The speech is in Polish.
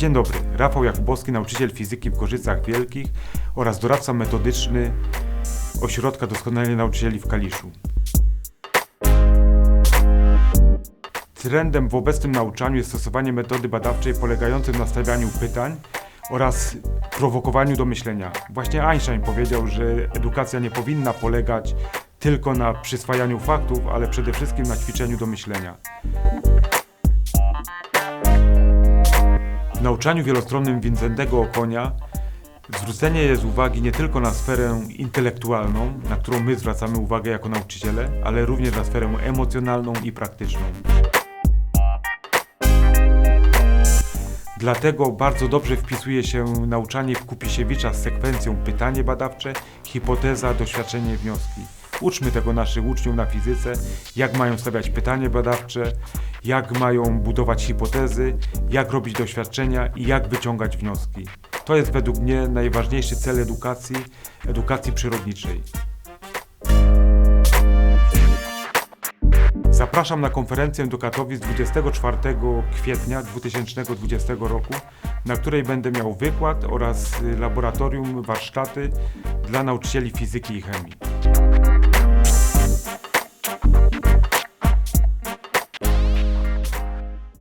Dzień dobry, Rafał Jakubowski, nauczyciel fizyki w Gorzycach Wielkich oraz doradca metodyczny Ośrodka Doskonalenia Nauczycieli w Kaliszu. Trendem w obecnym nauczaniu jest stosowanie metody badawczej polegającej na stawianiu pytań oraz prowokowaniu do myślenia. Właśnie Einstein powiedział, że edukacja nie powinna polegać tylko na przyswajaniu faktów, ale przede wszystkim na ćwiczeniu do myślenia. W nauczaniu wielostronnym Wincentego Okonia zwrócenie jest uwagi nie tylko na sferę intelektualną, na którą my zwracamy uwagę jako nauczyciele, ale również na sferę emocjonalną i praktyczną. Dlatego bardzo dobrze wpisuje się nauczanie w Kupisiewicza z sekwencją pytanie badawcze, hipoteza, doświadczenie, wnioski. Uczmy tego naszych uczniów na fizyce, jak mają stawiać pytanie badawcze, jak mają budować hipotezy, jak robić doświadczenia i jak wyciągać wnioski. To jest według mnie najważniejszy cel edukacji, edukacji przyrodniczej. Zapraszam na konferencję do Katowic 24 kwietnia 2020 roku, na której będę miał wykład oraz laboratorium, warsztaty dla nauczycieli fizyki i chemii.